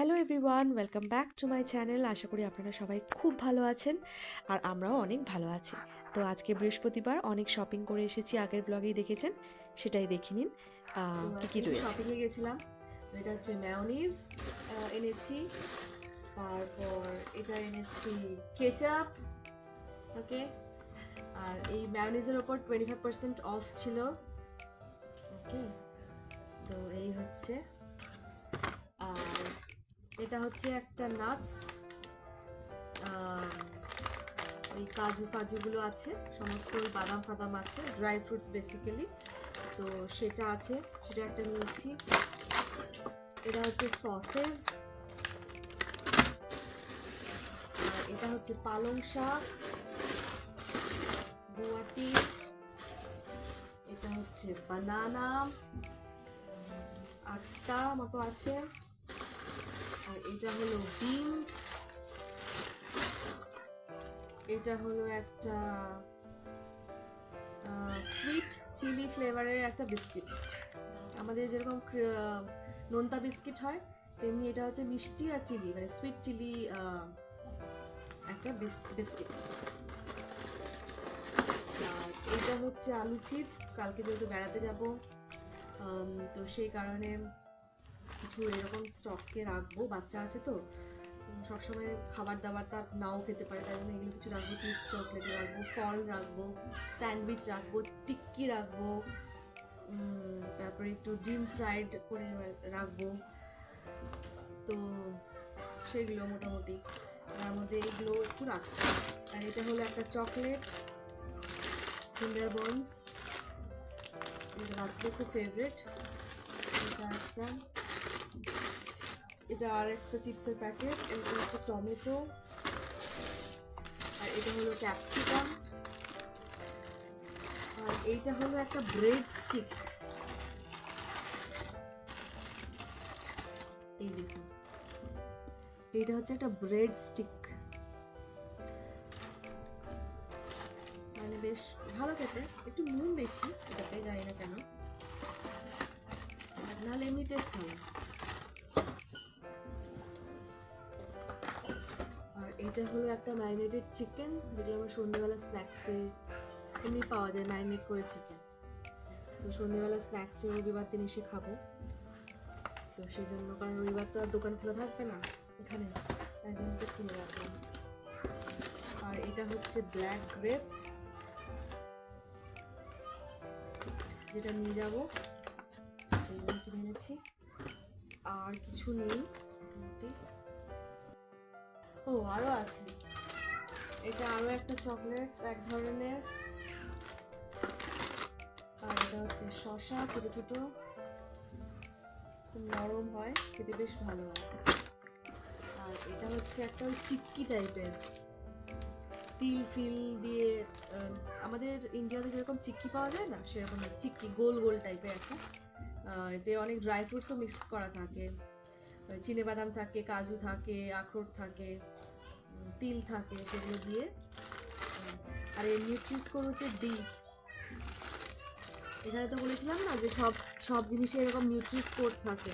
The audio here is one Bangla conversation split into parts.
Hello everyone welcome back to my channel আশা করি আপনারা সবাই খুব ভালো আছেন আর আমরাও অনেক ভালো আছি। তো আজকে বৃহস্পতিবার অনেক শপিং করে এসেছি আগের ব্লগেই দেখেছেন? সেটাই দেখে নিন। কি কি রয়েছে? শপিংয়ে গেছিলাম এটা হচ্ছে ম্যায়োনিজ এনেছি। তারপর এটা এনেছি কেচাপ ওকে আর এই ম্যায়োনিজের ওপর টোয়েন্টি ফাইভ পার্সেন্ট অফ ছিল ওকে তো এই হচ্ছে এটা হচ্ছে একটা নাটস এই কাজু ফাজুগুলো আছে, সমস্ত ওই বাদাম ফাদাম আছে ড্রাই ফ্রুটস বেসিক্যালি তো সেটা আছে, সেটা একটা নিয়েছি। এটা হচ্ছে আর এটা হচ্ছে পালং শাক গুয়াটি এটা হচ্ছে বানানা আটটা মতো আছে। আর এটা হলো বিনস এটা হলো একটা সুইট চিলি ফ্লেভারের একটা বিস্কিট আমাদের যেরকম নোনতা বিস্কিট হয়, তেমনি এটা হচ্ছে মিষ্টি আর চিলি মানে সুইট চিলি একটা বিস- বিস্কিট এইটা হচ্ছে আলু চিপস কালকে যেহেতু বেড়াতে যাব তো সেই কারণে কিছু এরকম স্টককে রাখব, বাচ্চা আছে তো সবসময় খাবার দাবার তার নাও খেতে পারে, তাই জন্য এগুলো কিছু রাখব চিপস চকলেট রাখব, ফল রাখব স্যান্ডউইচ রাখব, টিক্কি রাখব তারপরে একটু ডিম ফ্রাইড করে রাখব, তো সেগুলো মোটামুটি। তার মধ্যে এগুলো একটু রাখছি। আর এটা হলো একটা চকলেট কিন্ডার বনস এটা বাচ্চাদের খুব ফেভারিট এটা একটা এটা আর একটা চিপসের প্যাকেট, এটা হচ্ছে টমেটো। আর এটা হলো ক্যাপসিকাম। আর এইটা হলো একটা ব্রেড স্টিক। এই দেখুন। এইটা হচ্ছে একটা ব্রেড স্টিক। মানে বেশ ভালো খেতে, একটু নুন বেশি, এটাতে জানি না কেন। এমনি টেস্ট ভালো এটা হলো একটা ম্যারিনেটেড চিকেন যেগুলো আমার সন্ধ্যেবেলা স্ন্যাক্সে এমনি পাওয়া যায় ম্যারিনেট করে চিকেন তো সন্ধ্যেবেলা স্ন্যাক্সে রবিবার দিন এসে খাব, তো সেই জন্য, কারণ রবিবার তো আর দোকান খোলা থাকবে না এখানে, তাই জন্য তো কিনে রাখলাম। আর এটা হচ্ছে ব্ল্যাক গ্রেপস যেটা নিয়ে যাব, সেই জন্য কিনে এনেছি। আর কিছু নেই, মোটামুটি। ও আরও আছে। এটা আরও একটা চকলেটস এক ধরনের। আর এটা হচ্ছে শসা, ছোট ছোট। নরম হয়, খেতে বেশ ভালো হয়। আর এটা হচ্ছে একটা চিক্কি টাইপের তিল ফিল দিয়ে আমাদের ইন্ডিয়াতে যেরকম চিক্কি পাওয়া যায় না, সেরকম চিক্কি গোল গোল টাইপের একটা। এতে অনেক ড্রাই ফ্রুটসও মিক্স করা থাকে। বাদাম থাকে, কাজু থাকে, আখরোট থাকে তিল থাকে সেগুলো দিয়ে আর এই নিউট্রিস্কোর হচ্ছে ডি এখানে তো বলেছিলাম না যে সব সব জিনিসে এরকম নিউট্রিস্কোর থাকে।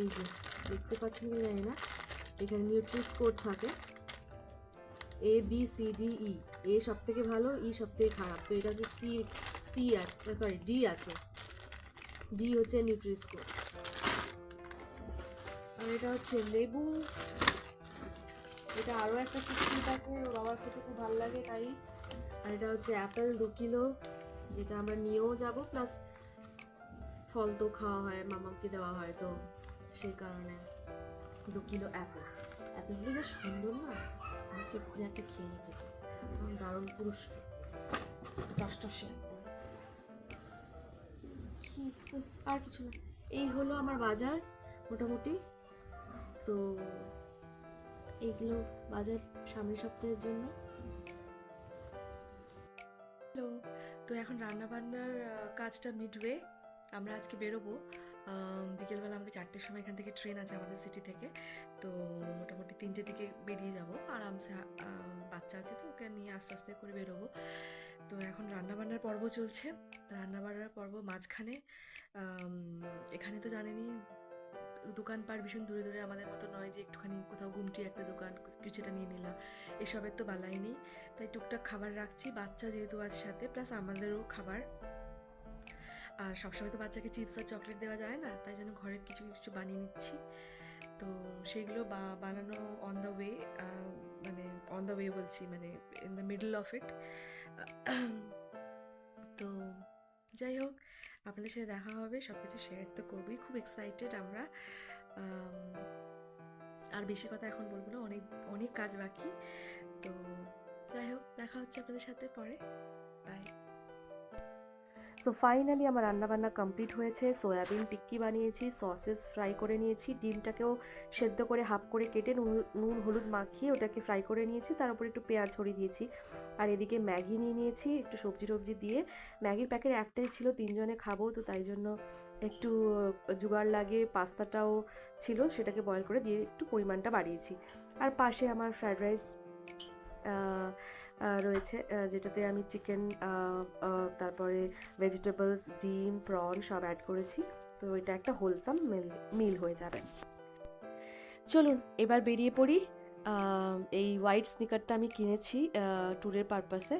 এই যে, দেখতে পাচ্ছেন কি জানি না। এখানে নিউট্রিস্কোর থাকে। A B C D E A সব থেকে ভালো ই সব থেকে খারাপ। তো এটা হচ্ছে সি সি আছে সরি ডি আছে। ডি হচ্ছে নিউট্রিস্কোর আর এটা হচ্ছে লেবু। এটা আরও একটা চিকেন থাকে বাবার খেতে খুব ভালো লাগে তাই। আর এটা হচ্ছে অ্যাপেল দু কিলো, যেটা আমরা নিয়েও যাব, প্লাস ফল তো খাওয়া হয়, মামাকে দেওয়া হয়, তো সেই কারণে দু কিলো অ্যাপেল। অ্যাপেলগুলো যা সুন্দর না হচ্ছে ঘুরে একটা খেয়ে নিতে চাই। দারুণ পুরুষ্ট। টসটসে একদম। আর কিছু না। এই হলো আমার বাজার, মোটামুটি। তো এইগুলো বাজার সামনের সপ্তাহের জন্য। হ্যালো, তো এখন রান্না বান্নার কাজটা মিডওয়ে আমরা আজকে বেরোবো। বিকেলবেলা আমাদের চারটের সময় এখান থেকে ট্রেন আছে আমাদের সিটি থেকে। তো মোটামুটি তিনটের দিকে বেরিয়ে যাব। আরামসে বাচ্চা আছে তো, ওকে নিয়ে আস্তে আস্তে করে বেরোবো। তো এখন রান্নাবান্নার পর্ব চলছে। রান্নাবান্নার পর্ব মাঝখানে এখানে তো জানেনই দোকানপাট ভীষণ দূরে দূরে আমাদের মতো নয় যে একটুখানি কোথাও গুমটি একটা দোকান কিছুটা নিয়ে নিলাম। এসবের তো বালাই নেই। তাই টুকটাক খাবার রাখছি। বাচ্চা যেহেতু আছে সাথে, প্লাস আমাদেরও খাবার। আর সবসময় তো বাচ্চাকে চিপস আর চকলেট দেওয়া যায় না, তাই জন্য ঘরে কিছু কিছু বানিয়ে নিচ্ছি। তো সেইগুলো বা, বানানো অন দ্য ওয়ে মানে অন দ্য ওয়ে বলছি মানে in the middle of it তো যাই হোক আপনাদের সাথে দেখা হবে সব কিছু শেয়ার তো করবোই। খুব এক্সাইটেড আমরা। আম, আর বেশি কথা এখন বলব না অনেক অনেক কাজ বাকি। তো যাই হোক দেখা হচ্ছে আপনাদের সাথে পরে। সো ফাইনালি আমার রান্নাবান্না কমপ্লিট হয়েছে। সয়াবিন টিক্কি বানিয়েছি সসেস ফ্রাই করে নিয়েছি, ডিমটাকেও সেদ্ধ করে হাফ করে কেটে নুন নুন, হলুদ মাখিয়ে ওটাকে ফ্রাই করে নিয়েছি। তার উপর একটু পেঁয়াজ ছড়িয়ে দিয়েছি। আর এদিকে ম্যাগি নিয়ে নিয়েছি, একটু সবজি টবজি দিয়ে। ম্যাগির প্যাকেট একটাই ছিল, তিনজনে খাব, তো তাই জন্য একটু জোগাড় লাগিয়ে পাস্তাটাও ছিল, সেটাকে বয়েল করে দিয়ে একটু পরিমাণটা বাড়িয়েছি। আর পাশে আমার ফ্রায়েড রাইস রয়েছে যেটাতে আমি চিকেন তারপরে ভেজিটেবলস ডিম প্রন সব অ্যাড করেছি। তো এটা একটা হোলসাম মিল মিল হয়ে যাবে। চলুন, এবার বেরিয়ে পড়ি। এই হোয়াইট স্নিকারটা আমি কিনেছি ট্যুরের পারপাসে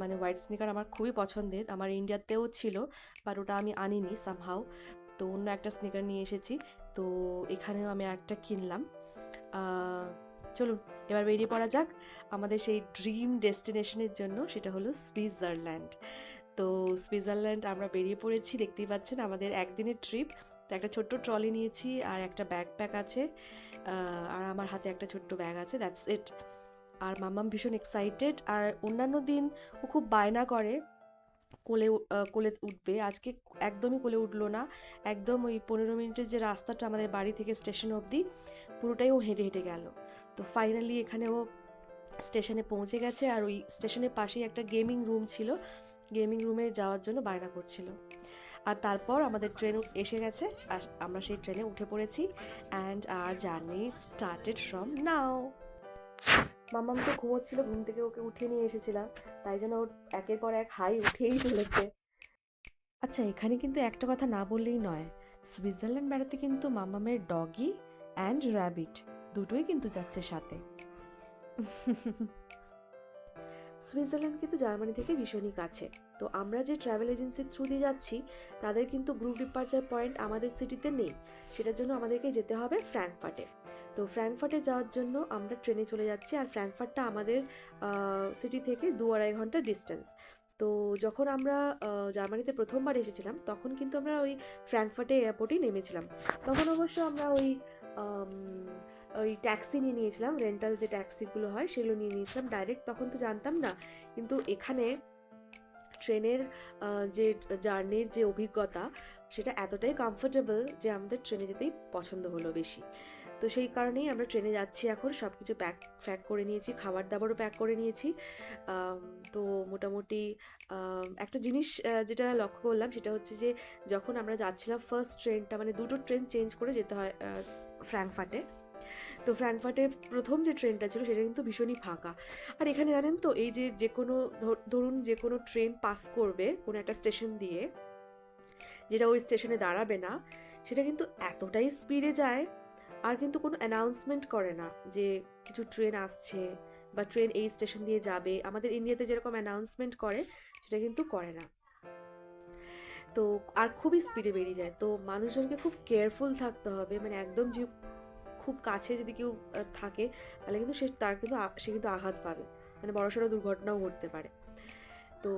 মানে হোয়াইট স্নিকার আমার খুবই পছন্দের। আমার ইন্ডিয়াতেও ছিল বাট ওটা আমি আনিনি সামহাও তো অন্য একটা স্নিকার নিয়ে এসেছি। তো এখানেও আমি একটা কিনলাম। চলুন, এবার বেরিয়ে পড়া যাক। আমাদের সেই ড্রিম ডেস্টিনেশনের জন্য সেটা হলো সুইজারল্যান্ড। তো সুইজারল্যান্ড আমরা বেরিয়ে পড়েছি, দেখতেই পাচ্ছেন আমাদের একদিনের ট্রিপ তো একটা ছোট্ট ট্রলি নিয়েছি আর একটা ব্যাকপ্যাক আছে। আর আমার হাতে একটা ছোট্ট ব্যাগ আছে দ্যাটস ইট আর মাম্মাম ভীষণ এক্সাইটেড আর অন্যান্য দিন ও খুব বায়না করে কোলে কোলে উঠবে। আজকে একদমই কোলে উঠল না। একদম ওই পনেরো মিনিটের যে রাস্তাটা আমাদের বাড়ি থেকে স্টেশন অবধি, পুরোটাই ও হেঁটে হেঁটে গেল। তো ফাইনালি এখানে ও স্টেশনে পৌঁছে গেছে আর ওই স্টেশনের পাশেই একটা গেমিং রুম ছিল। গেমিং রুমে যাওয়ার জন্য বায়না করছিল। আর তারপর আমাদের ট্রেন এসে গেছে আর আমরা সেই ট্রেনে উঠে পড়েছি অ্যান্ড আর জার্নি স্টার্টেড ফ্রম নাও মামাম তো ঘুমোচ্ছিল, ঘুম থেকে ওকে উঠে নিয়ে এসেছিলাম, তাই জন্য ওর একের পর এক হাই উঠেই চলেছে। আচ্ছা এখানে কিন্তু একটা কথা না বললেই নয়। সুইজারল্যান্ড বেড়াতে কিন্তু মামামের ডগি অ্যান্ড র্যাবিট দুটোই কিন্তু যাচ্ছে সাথে। সুইজারল্যান্ড কিন্তু জার্মানি থেকে ভীষণই কাছে। তো আমরা যে ট্রাভেল এজেন্সির থ্রু দিয়ে যাচ্ছি, তাদের কিন্তু গ্রুপ ডিপার্চার পয়েন্ট আমাদের সিটিতে নেই। সেটার জন্য আমাদেরকে যেতে হবে ফ্র্যাঙ্কফার্টে তো ফ্র্যাঙ্কফার্টে যাওয়ার জন্য আমরা ট্রেনে চলে যাচ্ছি, আর ফ্র্যাঙ্কফার্টটা আমাদের সিটি থেকে দু আড়াই ঘণ্টা ডিস্টেন্স তো যখন আমরা জার্মানিতে প্রথমবার এসেছিলাম, তখন কিন্তু আমরা ওই ফ্র্যাঙ্কফার্টে এয়ারপোর্টেই নেমেছিলাম। তখন অবশ্য আমরা ওই ওই ট্যাক্সি নিয়ে নিয়েছিলাম রেন্টাল যে ট্যাক্সিগুলো হয় সেগুলো নিয়ে নিয়েছিলাম ডাইরেক্ট তখন তো জানতাম না। কিন্তু এখানে ট্রেনের যে জার্নির যে অভিজ্ঞতা, সেটা এতটাই কমফোর্টেবল যে আমাদের ট্রেনে যেতেই পছন্দ হলো বেশি। তো সেই কারণেই আমরা ট্রেনে যাচ্ছি এখন সব কিছু প্যাক প্যাক করে নিয়েছি খাবার দাবারও প্যাক করে নিয়েছি। তো মোটামুটি একটা জিনিস যেটা লক্ষ্য করলাম সেটা হচ্ছে যে, যখন আমরা যাচ্ছিলাম ফার্স্ট ট্রেনটা মানে দুটো ট্রেন চেঞ্জ করে যেতে হয় ফ্র্যাঙ্কফার্টে তো ফ্র্যাঙ্কফার্টের প্রথম যে ট্রেনটা ছিল, সেটা কিন্তু ভীষণই ফাঁকা। আর এখানে জানেন তো, এই যে যে কোনো ধরুন যে কোনো ট্রেন পাস করবে কোনো একটা স্টেশন দিয়ে, যেটা ওই স্টেশনে দাঁড়াবে না, সেটা কিন্তু এতটাই স্পিডে যায়, আর কিন্তু কোনো অ্যানাউন্সমেন্ট করে না যে কিছু ট্রেন আসছে বা ট্রেন এই স্টেশন দিয়ে যাবে। আমাদের ইন্ডিয়াতে যেরকম অ্যানাউন্সমেন্ট করে, সেটা কিন্তু করে না। তো, আর খুবই স্পিডে বেরিয়ে যায়। তো মানুষজনকে খুব কেয়ারফুল থাকতে হবে মানে একদম খুব কাছে যদি কেউ থাকে, তাহলে কিন্তু সে, তার কিন্তু সে কিন্তু আঘাত পাবে। মানে বড়সড় দুর্ঘটনাও ঘটতে পারে। তো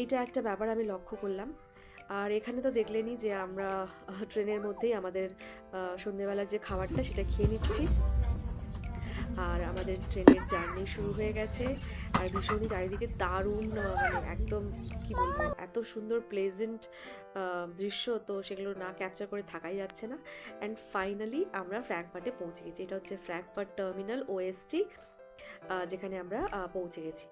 এইটা একটা ব্যাপার আমি লক্ষ্য করলাম। আর এখানে তো দেখলেনই যে আমরা ট্রেনের মধ্যেই আমাদের সন্ধেবেলার যে খাবারটা, সেটা খেয়ে নিচ্ছি। আর আমাদের ট্রেনের জার্নি শুরু হয়ে গেছে। আর ভীষণই চারিদিকে দারুণ মানে একদম কি বলব, এত সুন্দর প্লেজেন্ট দৃশ্য। তো সেগুলো না ক্যাপচার করে থাকাই যাচ্ছে না। অ্যান্ড ফাইনালি আমরা ফ্র্যাঙ্কফার্টে পৌঁছে গেছি। এটা হচ্ছে ফ্র্যাঙ্কফার্ট টার্মিনাল ওএসটি যেখানে আমরা পৌঁছে গেছি।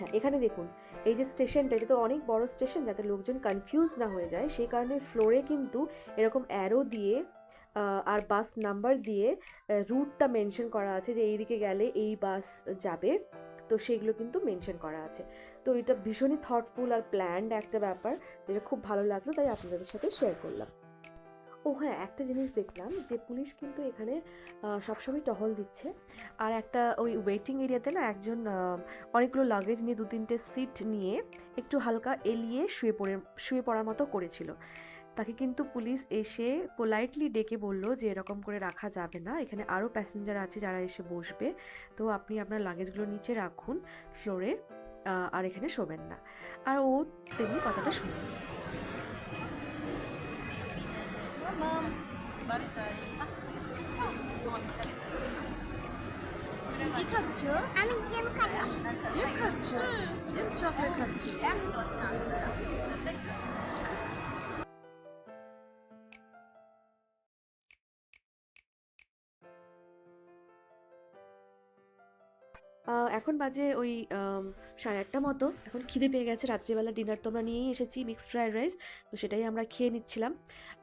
আচ্ছা এখানে দেখুন, এই যে স্টেশনটা, এটা তো অনেক বড় স্টেশন যাতে লোকজন কনফিউজ না হয়ে যায়। সেই কারণে ফ্লোরে কিন্তু এরকম অ্যারো দিয়ে আর বাস নাম্বার দিয়ে রুটটা মেনশন করা আছে যে এইদিকে গেলে এই বাস যাবে। তো সেইগুলো কিন্তু মেনশন করা আছে। তো এটা ভীষণই থটফুল আর প্ল্যান্ড একটা ব্যাপার, যেটা খুব ভালো লাগল, তাই আপনাদের সাথে শেয়ার করলাম। ও হ্যাঁ একটা জিনিস দেখলাম যে পুলিশ কিন্তু এখানে সবসময় টহল দিচ্ছে। আর একটা ওই ওয়েটিং এরিয়াতে না একজন অনেকগুলো লাগেজ নিয়ে দু তিনটে সিট নিয়ে একটু হালকা এলিয়ে শুয়ে পড়ে, শুয়ে পড়ার মতো করেছিল। তাকে কিন্তু পুলিশ এসে পোলাইটলি ডেকে বলল যে এরকম করে রাখা যাবে না। এখানে আরও প্যাসেঞ্জার আছে যারা এসে বসবে। তো আপনি আপনার লাগেজগুলো নিচে রাখুন ফ্লোরে আর এখানে শোবেন না। আর ও তেমনি কথাটা শুনল। কি খাচ্ছ? আমি জেম খাচ্ছি। জেম খাচ্ছ? জেমস চকলেট খাচ্ছ? এখন বাজে ওই সাড়ে আটটা মতো। এখন খিদে পেয়ে গেছে রাত্রিবেলা ডিনার তো আমরা নিয়েই এসেছি মিক্সড ফ্রায়েড রাইস তো সেটাই আমরা খেয়ে নিচ্ছিলাম।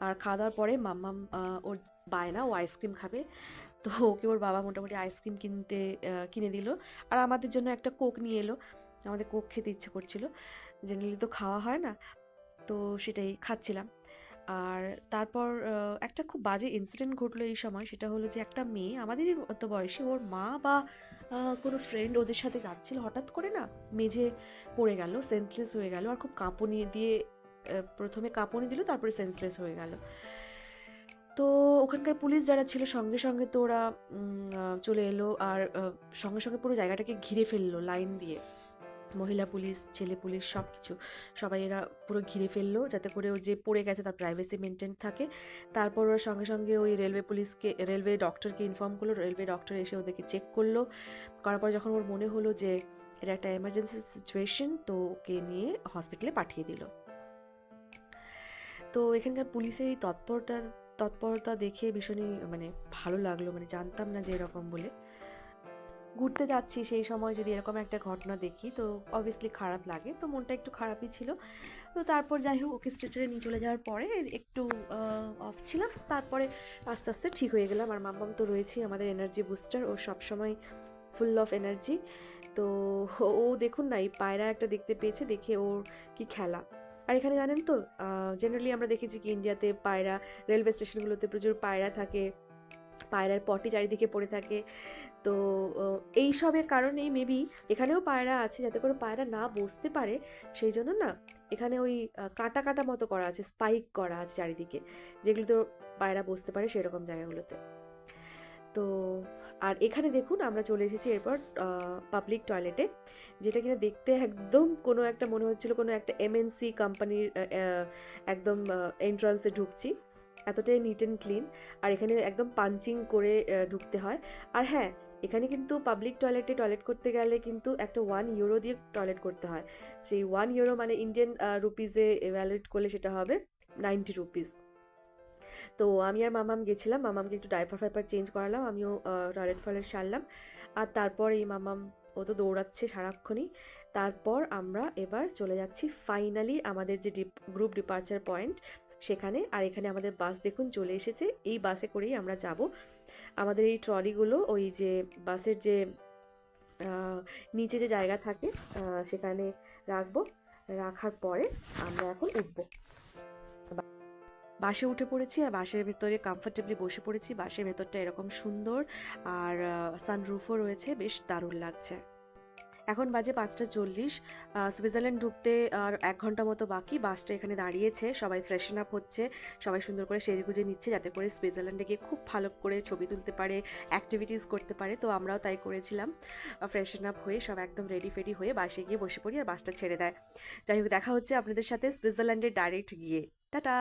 আর খাওয়া দাওয়ার পরে মাম্মাম আহ, ওর বায়না ও আইসক্রিম খাবে। তো ওকে ওর বাবা মোটামুটি আইসক্রিম কিনতে কিনে দিল। আর আমাদের জন্য একটা কোক নিয়ে এলো। আমাদের কোক খেতে ইচ্ছে করছিল। জেনারেলি তো খাওয়া হয় না তো সেটাই খাচ্ছিলাম। আর তারপর একটা খুব বাজে ইনসিডেন্ট ঘটলো এই সময় সেটা হলো যে একটা মেয়ে আমাদেরই অত বয়সী ওর মা বা কোনো ফ্রেন্ড ওদের সাথে যাচ্ছিল, হঠাৎ করে না মেঝে পড়ে গেল সেন্সলেস হয়ে গেল, আর খুব কাঁপুনি দিয়ে প্রথমে কাঁপুনি দিল, তারপরে সেন্সলেস হয়ে গেল। তো ওখানকার পুলিশ যারা ছিল, সঙ্গে সঙ্গে তো ওরা চলে এলো, আর সঙ্গে সঙ্গে পুরো জায়গাটাকে ঘিরে ফেলল লাইন দিয়ে। মহিলা পুলিশ, ছেলে পুলিশ সব কিছু সবাই এরা পুরো ঘিরে ফেলল যাতে করে ও যে পড়ে গেছে তার প্রাইভেসি মেনটেন থাকে। তারপর ওরা সঙ্গে সঙ্গে ওই রেলওয়ে পুলিশকে রেলওয়ে ডক্টরকে ইনফর্ম করল। রেলওয়ে ডক্টর এসে ওদেরকে চেক করল। করার পর যখন ওর মনে হলো যে এটা একটা এমার্জেন্সি সিচুয়েশন তো ওকে নিয়ে হসপিটালে পাঠিয়ে দিল। তো এখানকার পুলিশের এই তৎপরতা তৎপরতা দেখে ভীষণই মানে ভালো লাগল। মানে জানতাম না যে এরকম বলে। ঘুরতে যাচ্ছি সেই সময় যদি এরকম একটা ঘটনা দেখি, তো অবভিয়াসলি খারাপ লাগে। তো মনটা একটু খারাপই ছিল। তো তারপর যাই হোক, ওকে স্ট্রেচারে নিয়ে চলে যাওয়ার পরে একটু অফ ছিলাম। তারপরে আস্তে আস্তে ঠিক হয়ে গেলাম। আর মাম্মাম তো রয়েছেই আমাদের এনার্জি বুস্টার ও সবসময় ফুল অফ এনার্জি তো ও দেখুন না, এই পায়রা একটা দেখতে পেয়েছে, দেখে ওর কি খেলা। আর এখানে জানেন তো জেনারেলি আমরা দেখেছি কি ইন্ডিয়াতে পায়রা রেলওয়ে স্টেশনগুলোতে প্রচুর পায়রা থাকে। পায়রার পটি চারিদিকে পড়ে থাকে। তো এই সবের কারণেই মেবি এখানেও পায়রা আছে যাতে করে পায়রা না বসতে পারে। সেই জন্য না, এখানে ওই কাটা কাটা মতো করা আছে স্পাইক করা আছে চারিদিকে যেগুলোতে পায়রা বসতে পারে সেরকম জায়গাগুলোতে। তো, আর এখানে দেখুন আমরা চলে এসেছি এরপর পাবলিক টয়লেটে যেটা কিনা দেখতে একদম কোনো একটা মনে হচ্ছিল কোনো একটা এমএনসি কোম্পানির একদম এন্ট্রান্সে ঢুকছি। এতটাই নিট অ্যান্ড ক্লিন আর এখানে একদম পাঞ্চিং করে ঢুকতে হয়। আর হ্যাঁ এখানে কিন্তু পাবলিক টয়লেটে টয়লেট করতে গেলে কিন্তু একটা ওয়ান ইউরো দিয়ে টয়লেট করতে হয়। সেই ওয়ান ইউরো মানে ইন্ডিয়ান রুপিসে ভ্যালিড করলে সেটা হবে নাইনটি রুপিস তো আমি আর মামাম গেছিলাম, মামামকে একটু ডাইপার ফাইপার চেঞ্জ করালাম, আমিও টয়লেট ফয়লেট সারলাম আর তারপর এই মামাম, ও তো দৌড়াচ্ছে সারাক্ষণই। তারপর আমরা এবার চলে যাচ্ছি ফাইনালি আমাদের যে ডিপ গ্রুপ ডিপার্চার পয়েন্ট সেখানে, আর এখানে আমাদের বাস দেখুন চলে এসেছে। এই বাসে করেই আমরা যাব। আমাদের এই ট্রলিগুলো, ওই যে বাসের যে নিচে যে জায়গা থাকে সেখানে রাখব। রাখার পরে আমরা এখন উঠবো। বাসে উঠে পড়েছি, আর বাসের ভেতরে কমফোর্টেবলি বসে পড়েছি। বাসের ভেতরটা এরকম সুন্দর, আর সানরুফও রয়েছে, বেশ দারুণ লাগছে। এখন বাজে পাঁচটা চল্লিশ সুইজারল্যান্ড ঢুকতে আর এক ঘণ্টা মতো বাকি, বাসটা এখানে দাঁড়িয়েছে, সবাই ফ্রেশন আপ হচ্ছে, সবাই সুন্দর করে সেজে গুজে নিচ্ছে যাতে করে সুইজারল্যান্ডে গিয়ে খুব ভালো করে ছবি তুলতে পারে অ্যাক্টিভিটিস করতে পারে, তো আমরাও তাই করেছিলাম ফ্রেশন আপ হয়ে সব একদম রেডি ফেডি হয়ে বাসে গিয়ে বসে পড়ি আর বাসটা ছেড়ে দেয়। যাই হোক, দেখা হচ্ছে আপনাদের সাথে সুইজারল্যান্ডে ডাইরেক্ট গিয়ে। টাটা!